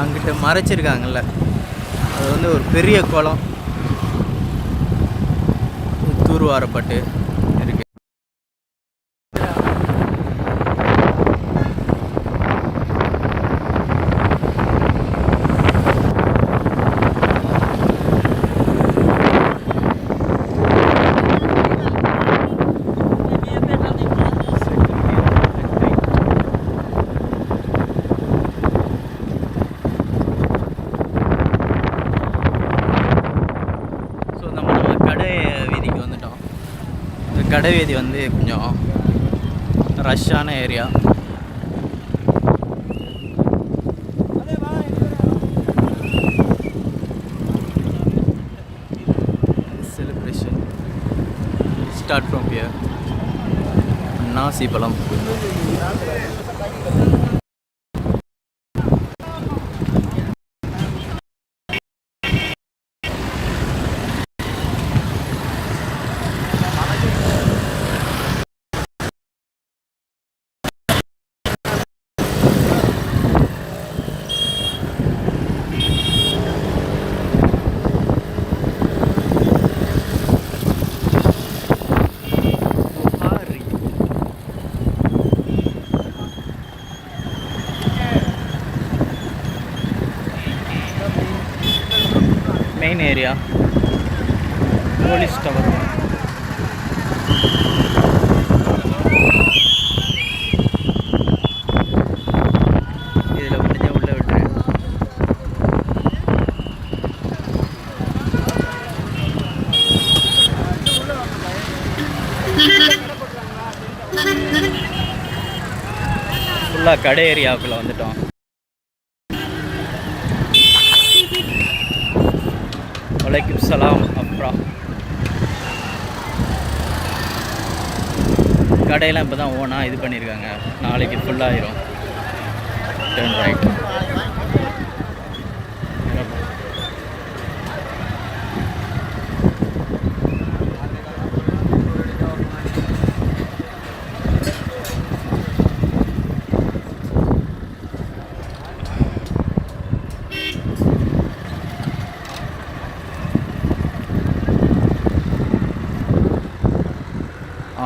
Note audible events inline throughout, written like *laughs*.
அங்கிட்ட மறைச்சிருக்காங்கல்ல. அது வந்து ஒரு பெரிய குளம். தூர்வாரப்பட்டு இருக்கு ஸோ நம்ம நம்ம கடை வீதிக்கு வந்துட்டோம் இந்த வந்து கொஞ்சம் ரஷ்ஷான area celebration start from pear நாசி பழம் மெயின் ஏரியா போலீஸ் டவர் இதில் முடிஞ்ச உள்ள விட்டுரு ஃபுல்லாக கடை ஏரியாவுக்குள்ளே வந்துட்டோம். சலாம் அப்ரா கடையெல்லாம் இப்போ தான் ஓனாக இது பண்ணியிருக்காங்க நாளைக்கு ஃபுல்லாகிடும் டர்ன் ரைட்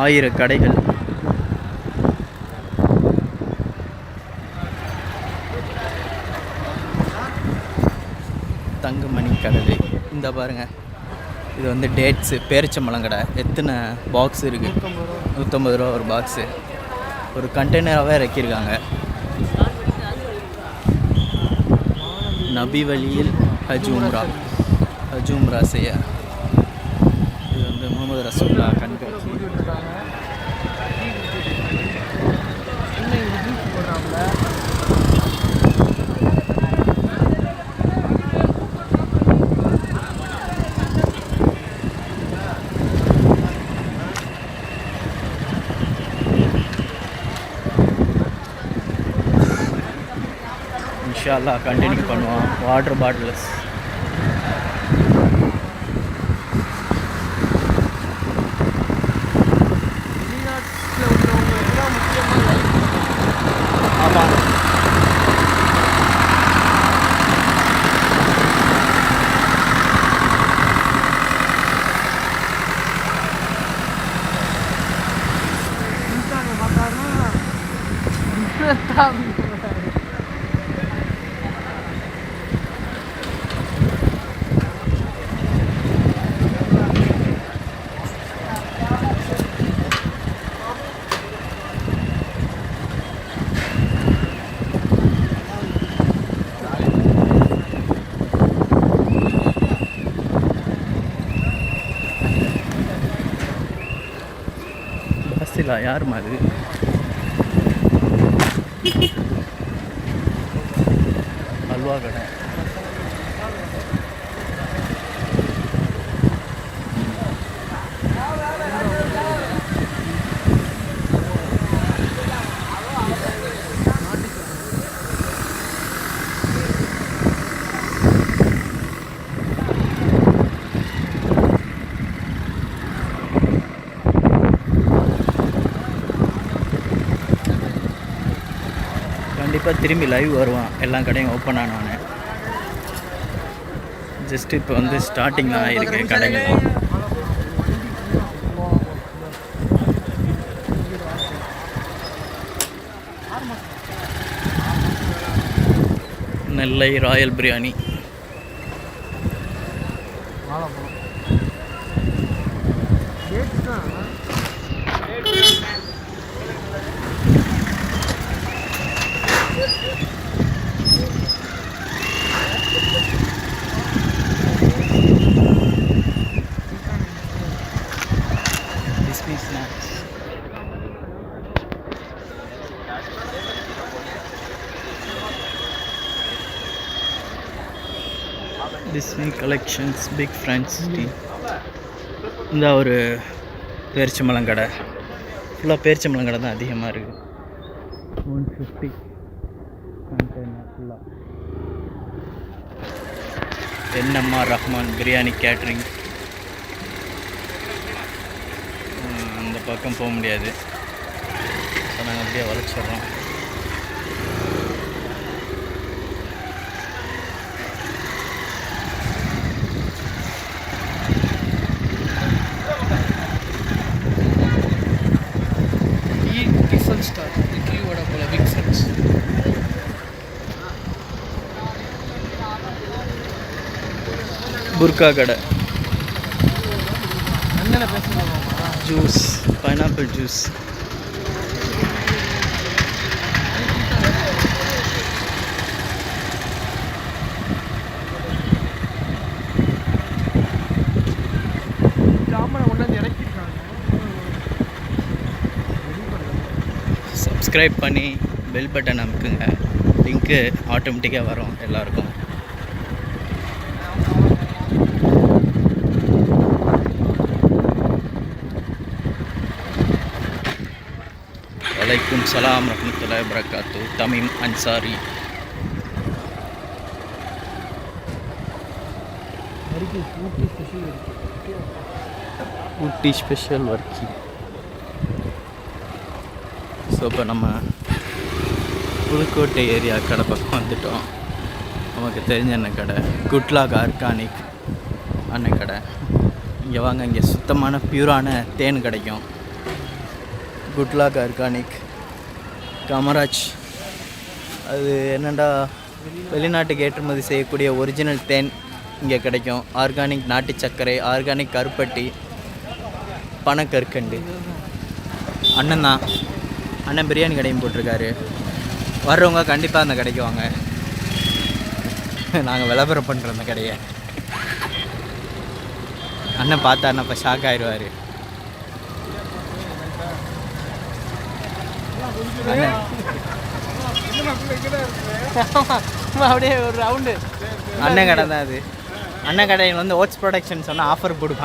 ஆயிர கடைகள். தங்கமணி கடலை இந்த பாருங்க. இது வந்து டேட்ஸு பேரிச்சம்பழங்கடை எத்தனை பாக்ஸ் இருக்குது நூற்றம்பது ரூபா ஒரு பாக்ஸு ஒரு கண்டெய்னராகவே இறக்கியிருக்காங்க. நபி வழியில் ஹஜ் உம்ரா. ஹஜ் உம்ரா செய்ய. இது வந்து முகமது ரசூல்லா கண்காட்சி இன்ஷா அல்லா கண்டினியூ பண்ணுவோம். வாட்டர் பாட்டில்ஸ் யாருமா அது அல்வா கடை கண்டிப்பாக திரும்பி லைவ் வருவான். எல்லா கடையும் ஓப்பன் ஆனவனே ஜஸ்ட் இப்போ வந்து ஸ்டார்டிங் தான் ஆயிருக்கு கடைகள் Nellai Royal biryani. Collections big friends tea இந்த ஒரு பேரிச்சம்பழம் கடை. ஃபுல்லாக பேரிச்சம்பழம் கடை தான் அதிகமாக இருக்குது ஒன் ஃபிஃப்டி கண்டெய்னர் ஃபுல்லாக என்எம்ஆர் ரஹ்மான் பிரியாணி கேட்ரிங் அந்த பக்கம் போக முடியாது. ஸோ நாங்கள் அப்படியே வளைச்சிட்றோம் புர்கா கடை. ஜூஸ் பைனாப்பிள் ஜூஸ் சப்ஸ்கிரைப் பண்ணி பெல் பட்டன் அமுக்குங்க. லிங்க்கு ஆட்டோமேட்டிக்காக வரும் எல்லாருக்கும். வலைக்கும் சலாம் ரஹ்மத்துல்லாஹி வரகாத்து தமீம் அன்சாரி ஊட்டி ஸ்பெஷல் வர்க்கி ஸோ இப்போ நம்ம புதுக்கோட்டை ஏரியா கடை பக்கம் வந்துட்டோம். நமக்கு தெரிஞ்ச அண்ணன் கடை குட்லாக் ஆர்கானிக் அண்ணன் கடை. இங்கே வாங்க இங்கே சுத்தமான பியூரான தேன் கிடைக்கும் குட்லாக் ஆர்கானிக் காமராஜ். அது என்னடா வெளிநாட்டுக்கு ஏற்றுமதி செய்யக்கூடிய ஒரிஜினல் தேன் இங்கே கிடைக்கும். ஆர்கானிக் நாட்டு சர்க்கரை ஆர்கானிக் கருப்பட்டி பனக்கற்கண்டு. அண்ணன் தான். அண்ணன் பிரியாணி கடையும் போட்டிருக்காரு. வர்றவங்க கண்டிப்பாக அந்த கடைக்கு வாங்க. நாங்கள் விளம்பரம் பண்ணுறோம் அந்த கடையை. அண்ணன் பார்த்தாருன்னா இப்போ ஷாக் ஆயிடுவார் அப்படியே ஒரு ரவுண்டு அண்ணன் கடை தான் அது. அண்ணன் கடையில் வந்து ஓட்ஸ் ப்ரொடக்ஷன் சொன்னால் ஆஃபர் ஃப்ரீ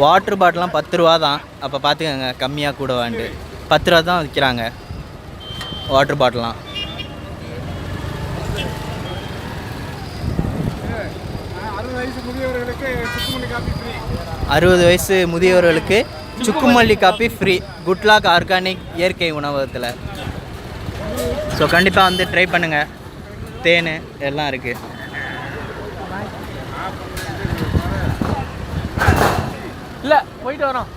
வாட்ரு பாட்டிலாம் பத்து ரூபா தான். அப்போ பார்த்துக்கோங்க கம்மியாக கூட வாண்டு. பத்து ரூபா தான் விற்கிறாங்க வாட்ரு பாட்டிலாம் அறுபது வயசு முதியவர்களுக்கு சுக்குமல்லி காப்பி ஃப்ரீ அறுபது வயசு முதியவர்களுக்கு சுக்குமல்லி coffee free good luck organic இயற்கை உணவகத்தில். ஸோ கண்டிப்பாக வந்து ட்ரை பண்ணுங்கள் தேன் எல்லாம் இருக்குது இல்லை போயிட்டு வரோம்.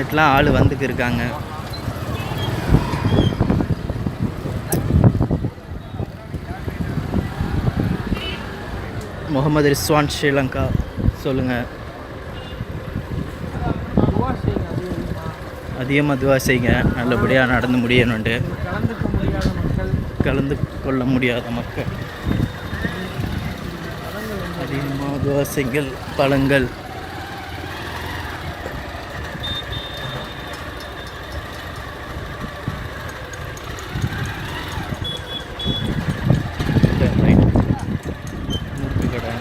இங்கிட்டலாம் ஆள் வந்துக்கு இருக்காங்க. முகமது ரிஸ்வான் ஸ்ரீலங்கா சொல்லுங்கள் அதிகமாக அதிகமாக துவா செய்யுங்க. நல்லபடியாக நடந்து முடியணுண்டு கலந்து கொள்ள முடியாத மக்கள். அதிகமாக தோசைகள் பழங்கள் முறுக்கு கடை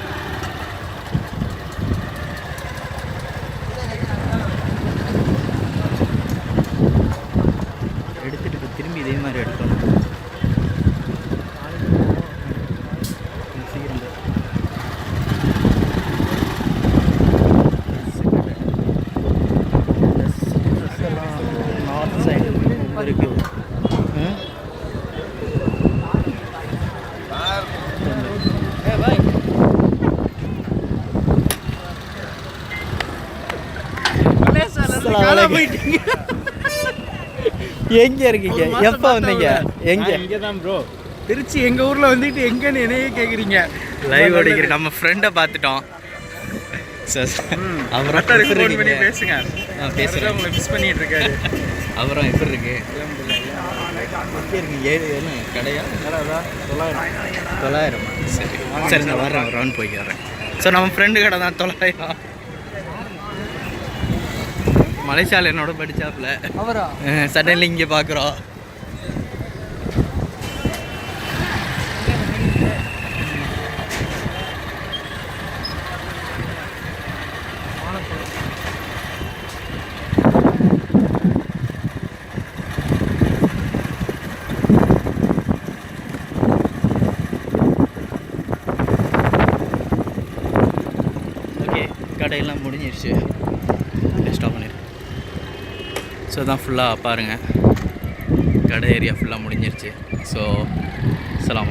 எடுத்துட்டு இப்ப திரும்பி இதே மாதிரி எடுக்கணும் கொஞ்சம் சீக்கிரம் போ. போயிட்டீங்க. *laughs* எங்க இருக்கீங்க? எப்போ வந்தீங்க? எங்க? இங்கே தான் ப்ரோ திருச்சி எங்கள் ஊரில் வந்துட்டு எங்கன்னு என்னையே கேட்குறீங்க லைவ் ஓடிக்கிற நம்ம ஃப்ரெண்டை பார்த்துட்டோம். அப்புறம் ஃபோன் பண்ணி? பேசுங்க. ஆ பேசுகிறேன் உங்களை மிஸ் பண்ணிட்டு இருக்காரு அப்புறம் எப்படி இருக்கு? கடையா? தொள்ளாயிரமா. சரி சரி. நான் வர்றேன் ரவுண்ட் போய் வரேன் ஸோ நம்ம ஃப்ரெண்டு கடை தான் தொள்ளாயிரம். மலைசால என்னோட படிச்சாப்புல. அவரா? சடன்லி இங்கே பார்க்குறோம் ஓகே கடையெல்லாம் முடிஞ்சிருச்சு ஸ்டாப் பண்ணிடு ஸோ தான் ஃபுல்லாக பாருங்கள் கடை ஏரியா ஃபுல்லாக முடிஞ்சிருச்சு. ஸோ சலாம்